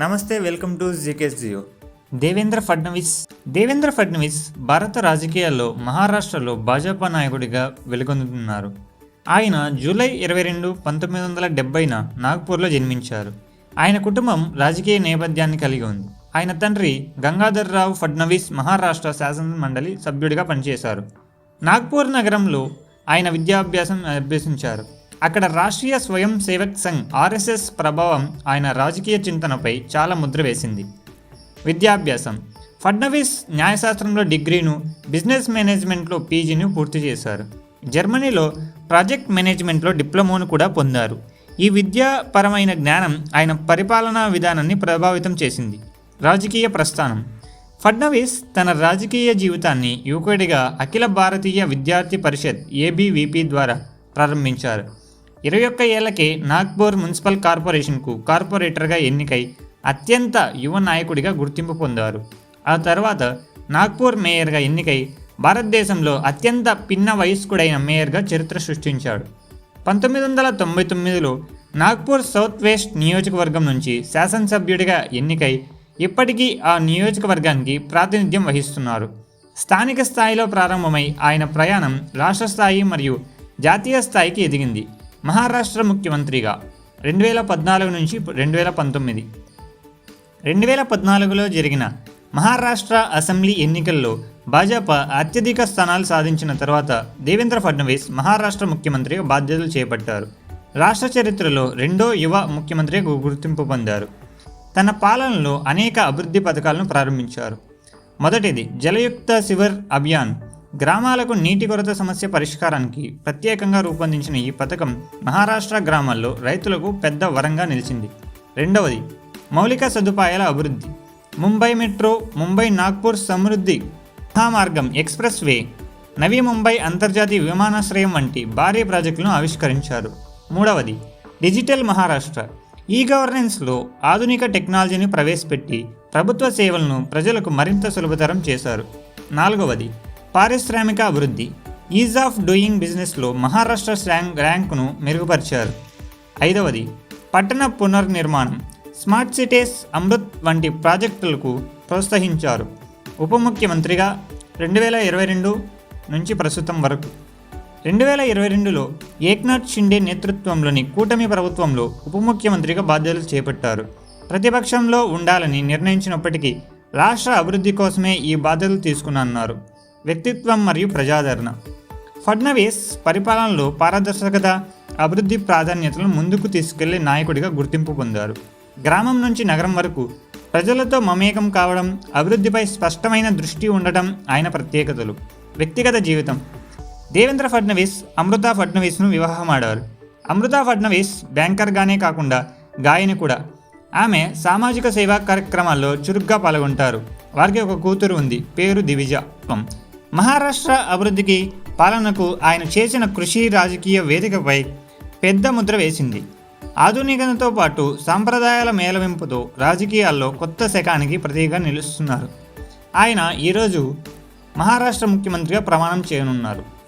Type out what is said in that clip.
నమస్తే welcome to GK's Geo. Devendra Fadnavis. Devendra Fadnavis భారత రాజకీయాల్లో మహారాష్ట్రలో భాజపా నాయకుడిగా వెలుగొందుతున్నారు. ఆయన జూలై ఇరవై రెండు పంతొమ్మిది వందల డెబ్బైన నాగ్పూర్లో జన్మించారు. ఆయన కుటుంబం రాజకీయ నేపథ్యాన్ని కలిగి ఉంది. ఆయన తండ్రి గంగాధర్ రావు ఫడ్నవీస్ మహారాష్ట్ర శాసన మండలి సభ్యుడిగా పనిచేశారు. నాగ్పూర్ నగరంలో ఆయన విద్యాభ్యాసం అభ్యసించారు. అక్కడ రాష్ట్రీయ స్వయం సేవక్ సంఘ్ ఆర్ఎస్ఎస్ ప్రభావం ఆయన రాజకీయ చింతనపై చాలా ముద్ర వేసింది. విద్యాభ్యాసం. ఫడ్నవీస్ న్యాయశాస్త్రంలో డిగ్రీను బిజినెస్ మేనేజ్మెంట్లో పీజీని పూర్తి చేశారు. జర్మనీలో ప్రాజెక్ట్ మేనేజ్మెంట్లో డిప్లొమాను కూడా పొందారు. ఈ విద్యాపరమైన జ్ఞానం ఆయన పరిపాలనా విధానాన్ని ప్రభావితం చేసింది. రాజకీయ ప్రస్థానం. ఫడ్నవీస్ తన రాజకీయ జీవితాన్ని యువకుడిగా అఖిల భారతీయ విద్యార్థి పరిషత్ ఏబీవీపీ ద్వారా ప్రారంభించారు. ఇరవై ఒక్క ఏళ్ళకే నాగ్పూర్ మున్సిపల్ కార్పొరేషన్కు కార్పొరేటర్గా ఎన్నికై అత్యంత యువ నాయకుడిగా గుర్తింపు పొందారు. ఆ తర్వాత నాగ్పూర్ మేయర్గా ఎన్నికై భారతదేశంలో అత్యంత పిన్న వయస్కుడైన మేయర్గా చరిత్ర సృష్టించాడు. పంతొమ్మిది వందల తొంభై తొమ్మిదిలో నాగ్పూర్ సౌత్ వెస్ట్ నియోజకవర్గం నుంచి శాసనసభ్యుడిగా ఎన్నికై ఇప్పటికీ ఆ నియోజకవర్గానికి ప్రాతినిధ్యం వహిస్తున్నారు. స్థానిక స్థాయిలో ప్రారంభమై ఆయన ప్రయాణం రాష్ట్ర స్థాయి మరియు జాతీయ స్థాయికి ఎదిగింది. మహారాష్ట్ర ముఖ్యమంత్రిగా రెండు వేల పద్నాలుగు నుంచి రెండు వేల పంతొమ్మిది. రెండు వేల పద్నాలుగులో జరిగిన మహారాష్ట్ర అసెంబ్లీ ఎన్నికల్లో భాజపా అత్యధిక స్థానాలు సాధించిన తర్వాత దేవేంద్ర ఫడ్నవీస్ మహారాష్ట్ర ముఖ్యమంత్రిగా బాధ్యతలు చేపట్టారు. రాష్ట్ర చరిత్రలో రెండో యువ ముఖ్యమంత్రిగా గుర్తింపు పొందారు. తన పాలనలో అనేక అభివృద్ధి పథకాలను ప్రారంభించారు. మొదటిది జలయుక్త శివర్ అభియాన్. గ్రామాలకు నీటి కొరత సమస్య పరిష్కారానికి ప్రత్యేకంగా రూపొందించిన ఈ పథకం మహారాష్ట్ర గ్రామాల్లో రైతులకు పెద్ద వరంగా నిలిచింది. రెండవది మౌలిక సదుపాయాల అభివృద్ధి. Mumbai metro Mumbai Nagpur Samruddhi మహామార్గం expressway Navi Mumbai అంతర్జాతీయ విమానాశ్రయం వంటి భారీ ప్రాజెక్టులను ఆవిష్కరించారు. మూడవది డిజిటల్ మహారాష్ట్ర. ఈ గవర్నెన్స్లో ఆధునిక టెక్నాలజీని ప్రవేశపెట్టి ప్రభుత్వ సేవలను ప్రజలకు మరింత సులభతరం చేశారు. నాలుగవది పారిశ్రామిక అభివృద్ధి ఈజ్ ఆఫ్ డూయింగ్ బిజినెస్లో మహారాష్ట్ర ర్యాంక్ ర్యాంకును మెరుగుపరిచారు. ఐదవది పట్టణ పునర్నిర్మాణం స్మార్ట్ సిటీస్ అమృత్ వంటి ప్రాజెక్టులకు ప్రోత్సహించారు. ఉప ముఖ్యమంత్రిగా రెండు వేల ఇరవై రెండు నుంచి ప్రస్తుతం వరకు. రెండు వేల ఇరవై రెండులో ఏక్నాథ్ షిండే నేతృత్వంలోని కూటమి ప్రభుత్వంలో ఉప ముఖ్యమంత్రిగా బాధ్యతలు చేపట్టారు. ప్రతిపక్షంలో ఉండాలని నిర్ణయించినప్పటికీ రాష్ట్ర అభివృద్ధి కోసమే ఈ బాధ్యతలు తీసుకున్నారు వ్యక్తిత్వం మరియు ప్రజాదరణ. ఫడ్నవీస్ పరిపాలనలో పారదర్శకత అభివృద్ధి ప్రాధాన్యతలను ముందుకు తీసుకెళ్ళే నాయకుడిగా గుర్తింపు పొందారు. గ్రామం నుంచి నగరం వరకు ప్రజలతో మమేకం కావడం అభివృద్ధిపై స్పష్టమైన దృష్టి ఉండటం ఆయన ప్రత్యేకతలు. వ్యక్తిగత జీవితం. దేవేంద్ర ఫడ్నవీస్ అమృతా ఫడ్నవీస్ను వివాహమాడారు. అమృతా ఫడ్నవీస్ బ్యాంకర్గానే కాకుండా గాయని కూడా. ఆమె సామాజిక సేవా కార్యక్రమాల్లో చురుగ్గా పాల్గొంటారు. వారికి ఒక కూతురు ఉంది పేరు దివిజ. మహారాష్ట్ర అభివృద్ధికి పాలనకు ఆయన చేసిన కృషి రాజకీయ వేదికపై పెద్ద ముద్ర వేసింది. ఆధునికతతో పాటు సాంప్రదాయాల మేళవింపుతో రాజకీయాల్లో కొత్త శకానికి ప్రతీగా నిలుస్తున్నారు. ఆయన ఈరోజు మహారాష్ట్ర ముఖ్యమంత్రిగా ప్రమాణం చేయనున్నారు.